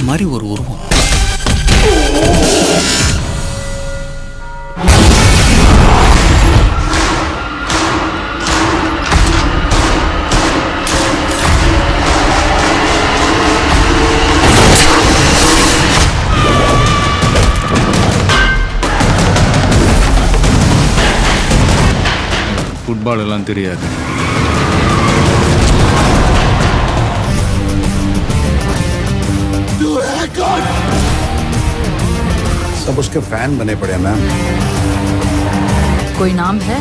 மாதிரி ஒரு உருவம். ஃபுட்பால் எல்லாம் தெரியாது. सब उसके फैन बने पड़े हैं मैम कोई नाम है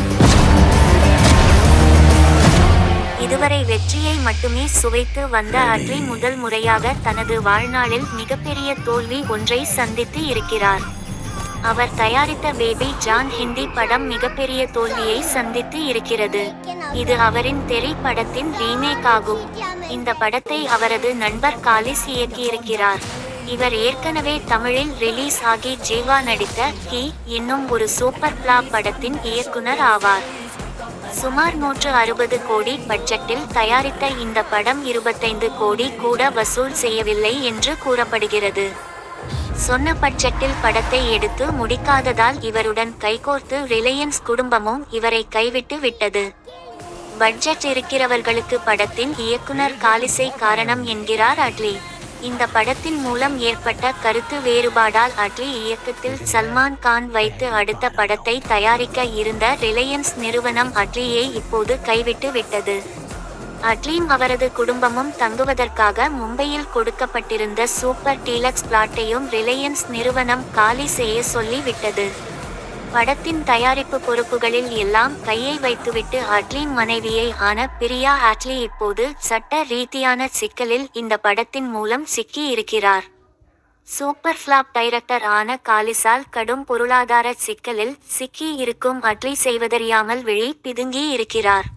இதுவரை வெற்றியை மட்டுமே சுவைத்து வந்த அட்லி முதல் முறையாக தனது வாழ்நாளில் மிகப்பெரிய தோல்வி ஒன்றை சந்தித்து இருக்கிறார் அவர் தயாரித்த பேபி ஜான் ஹிந்தி படம் மிகப்பெரிய தோல்வியை சந்தித்து இருக்கிறது இது அவரின் தெரி படத்தின் ரீமேக் ஆகும் இந்த படத்தை அவரது நண்பர் காலிஸ் இயக்கியிருக்கிறார் இவர் ஏற்கனவே தமிழில் ரிலீஸ் ஆகி ஜீவா நடித்த கி என்னும் ஒரு சூப்பர் பிளாப் படத்தின் இயக்குனர் ஆவார். சுமார் நூற்று அறுபது கோடி பட்ஜெட்டில் தயாரித்த இந்த படம் இருபத்தைந்து கோடி கூட வசூல் செய்யவில்லை என்று கூறப்படுகிறது. சொன்ன பட்ஜெட்டில் படத்தை எடுத்து முடிக்காததால் இவருடன் கைகோர்த்து ரிலையன்ஸ் குடும்பமும் இவரை கைவிட்டு விட்டது. பட்ஜெட் இருக்கிறவர்களுக்கு படத்தின் இயக்குனர் காலிசை காரணம் என்கிறார் அட்லி. இந்த படத்தின் மூலம் ஏற்பட்ட கருத்து வேறுபாடால் அட்லி இயக்கத்தில் சல்மான் கான் வைத்து அடுத்த படத்தை தயாரிக்க இருந்த ரிலையன்ஸ் நிறுவனம் அட்லியை இப்போது கைவிட்டு விட்டது. அட்லியும் அவரது குடும்பமும் தங்குவதற்காக மும்பையில் கொடுக்கப்பட்டிருந்த சூப்பர் டீலக்ஸ் பிளாட்டையும் ரிலையன்ஸ் நிறுவனம் காலி செய்ய சொல்லி விட்டது. படத்தின் தயாரிப்பு பொறுப்புகளில் எல்லாம் கையை வைத்துவிட்டு அட்லின் மனைவியை ஆன பிரியா அட்லி இப்போது சட்ட ரீதியான சிக்கலில் இந்த படத்தின் மூலம் சிக்கி இருக்கிறார் சூப்பர் ஃபிளாப் டைரக்டர் ஆன காலிசால் கடும் பொருளாதார சிக்கலில் சிக்கி இருக்கும் அட்லி செய்வதறியாமல் விழி பிதுங்கி இருக்கிறார்